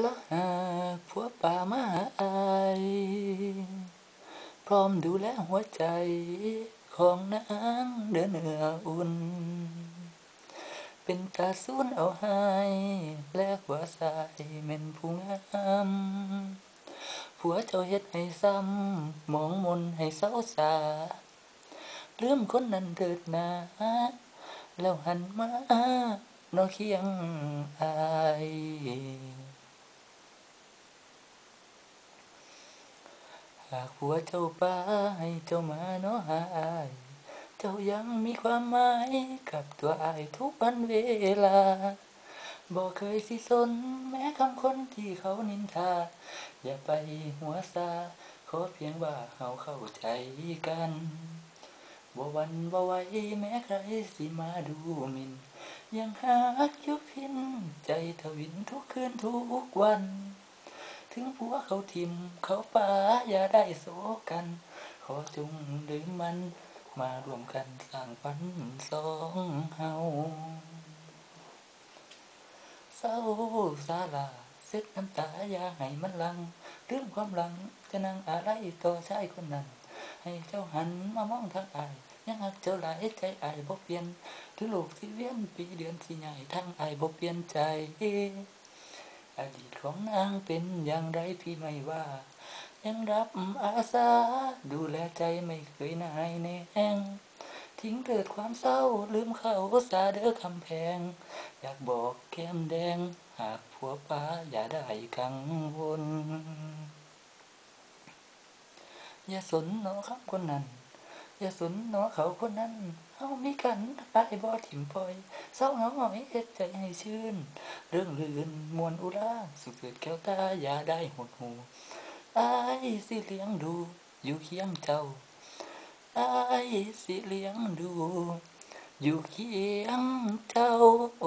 ละหาผัวป่ามาอายพร้อมดูแลหัวใจของนางเดินเหนืออุ่น เป็นตาสูนเอาให้แลกว่าสายเม่นผู้งามผัวเจ้าเฮ็ดให้ซ้ำมองมนให้เศร้าสาเลืมคนนั้นเถิดนาแล้วหันมานอเคียงอาย หากผัวเจ้าป้าให้เจ้ามาเนาะหายเจ้ายังมีความหมายกับตัวอายทุกวันเวลาบอกเคยสิสนแม้คำคนที่เขานินทา อย่าไปหัวซาขอเพียงว่าเฮาเข้าใจกันบ่วันบ่ไหวแม้ใครสิมาดูมิน ยังหักยุพิน ใจทวินทุกคืนทุกวัน ถึงผัวเขาทิมเขาป่าอย่าได้โศกัน ขอจงลืมมัน มารวมกันสร้างฝันสองเฮาเศร้าสาลาเซ็ดน้ำตาอย่าให้มันลัง เรื่องความหลังจะนั่งอะไรต่อชายคนนั้น ให้เจ้าหันมามองทางอายยังหักเจ้าหลายใจอายบ่เปลี่ยนถึงโลกที่เวียนปีเดือนสิใหญ่ทั้งอายบ่เปลี่ยนใจ อดีตของนางเป็นอย่างไรพี่ไม่ว่า ยังรับอาสาดูแลใจไม่เคยนายแนงทิ้งเกิดความเศร้าลืมเขาสาเด้อคำแพง อยากบอกแก้มแดง หากผัวป้าอย่าได้กังวล อย่าสนเนาะคำคนนั้น อย่าสนเนาะเขาคนนั้นเฮามีกันอายบ่ถิ่มปล่อยเศร้าเหงาหงอยเฮ็ดใจให้ชื่น เรื่องลื่นมวนอุราสุขเกิดแก้วตาอย่าได้หดหูอายสิเลี้ยงดู อยู่เคียงเจ้าอายสิเลี้ยงดู อยู่เคียงเจ้าโอ